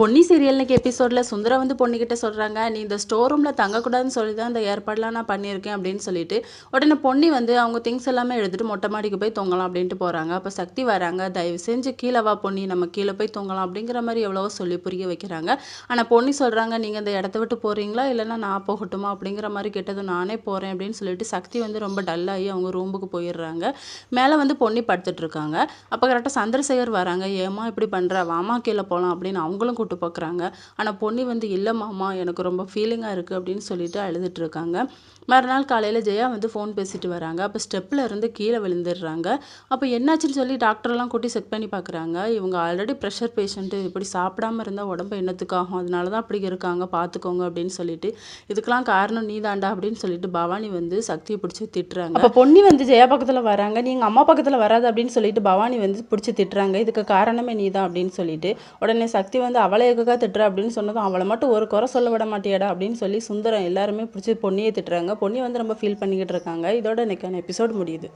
Ponni serial சீரியல்னுக்கு எபிசோடில் சுந்தரா வந்து பொண்ணுக்கிட்ட சொல்கிறாங்க நீ இந்த ஸ்டோர் ரூமில் தங்கக்கூடாதுன்னு சொல்லி தான் இந்த ஏற்பாடெலாம் நான் பண்ணியிருக்கேன் அப்படின்னு சொல்லிட்டு உடனே பொன்னி வந்து அவங்க திங்ஸ் எல்லாமே எடுத்துகிட்டு மொட்டை மாடிக்கு போய் தொங்கலாம் அப்படின்ட்டு போகிறாங்க அப்போ சக்தி வராங்க தயவு செஞ்சு கீழே வா பொன்னி நம்ம கீழே போய் தொங்கலாம் அப்படிங்கிற மாதிரி எவ்வளவோ சொல்லி புரிய வைக்கிறாங்க. ஆனால் பொன்னி சொல்கிறாங்க நீங்கள் இந்த இடத்த விட்டு போகிறீங்களா இல்லைன்னா நான் போகட்டுமா? அப்படிங்கிற மாதிரி கேட்டதும் நானே போகிறேன் அப்படின்னு சொல்லிட்டு சக்தி வந்து ரொம்ப டல்லாகி அவங்க ரூமுக்கு போயிடுறாங்க. மேலே வந்து பொன்னி படுத்துட்டு இருக்காங்க. அப்போ கரெக்டாக சந்திரசேகர் வராங்க ஏமா இப்படி பண்ணுற வாமா கீழே போகலாம் அப்படின்னு அவங்களும் போட்டு பார்க்குறாங்க. ஆனால் பொன்னி வந்து இல்லை மாமா எனக்கு ரொம்ப ஃபீலிங்காக இருக்குது அப்படின்னு சொல்லிட்டு அழுதுட்டு இருக்காங்க மறுநாள் காலையில் ஜெயா வந்து ஃபோன் பேசிட்டு வராங்க. அப்போ ஸ்டெப்பில் இருந்து கீழே விழுந்துடுறாங்க. அப்போ என்னாச்சுன்னு சொல்லி டாக்டர்லாம் கூட்டி செக் பண்ணி பார்க்குறாங்க. இவங்க ஆல்ரெடி ப்ரெஷர் பேஷண்ட்டு இப்படி சாப்பிடாம இருந்தால் உடம்பு என்னத்துக்காகும்? அதனால தான் அப்படி இருக்காங்க பார்த்துக்கோங்க அப்படின்னு சொல்லிட்டு. இதுக்கெல்லாம் காரணம் நீ தாண்டா அப்படின்னு சொல்லிட்டு பவானி வந்து சக்தியை பிடிச்சி திட்டுறாங்க. அப்போ பொன்னி வந்து ஜெயா பக்கத்தில் வராங்க. நீங்கள் அம்மா பக்கத்தில் வராது அப்படின்னு சொல்லிட்டு பவானி வந்து பிடிச்சி திட்டுறாங்க. இதுக்கு காரணமே நீ தான் அப்படின்னு சொல்லிட்டு உடனே சக்தி வந்து அவளை எதுக்காக திட்டுற அப்படின்னு சொன்னதும் அவளை மட்டும் ஒரு குறை சொல்ல விட மாட்டியாடா அப்படின்னு சொல்லி சுந்தரம் எல்லாருமே பிடிச்சி பொன்னியை திட்டுறாங்க. பொன்னி வந்து ரொம்ப ஃபீல் பண்ணிக்கிட்டு இருக்காங்க. இதோட இன்னைக்கான எபிசோட் முடியுது.